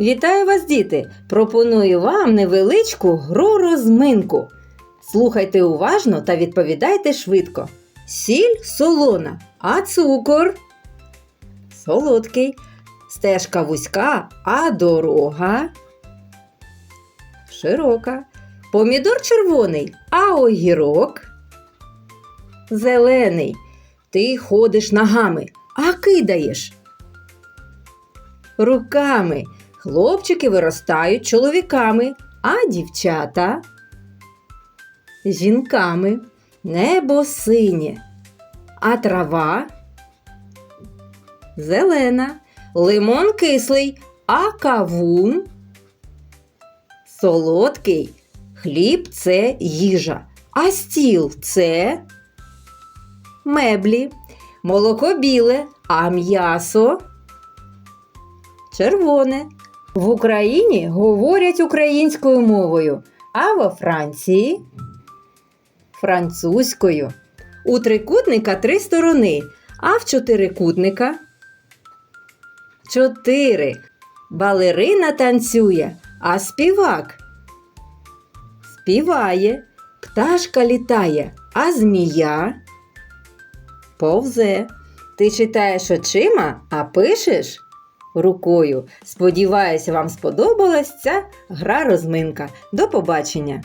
Вітаю вас, діти! Пропоную вам невеличку гру розминку. Слухайте уважно та відповідайте швидко. Сіль солона, а цукор солодкий. Стежка вузька, а дорога широка. Помідор червоний, а огірок зелений. Ти ходиш ногами, а кидаєш руками. Хлопчики виростають чоловіками, а дівчата жінками. Небо синє, а трава зелена, лимон кислий, а кавун солодкий. Хліб це їжа, а стіл це меблі, молоко біле, а м'ясо червоне. В Україні говорять українською мовою, а во Франції французькою. У трикутника три сторони, а в чотирикутника чотири. Балерина танцює, а співак співає, пташка літає, а змія повзе. Ти читаєш очима, а пишеш рукою. Сподіваюся, вам сподобалась ця гра розминка. До побачення!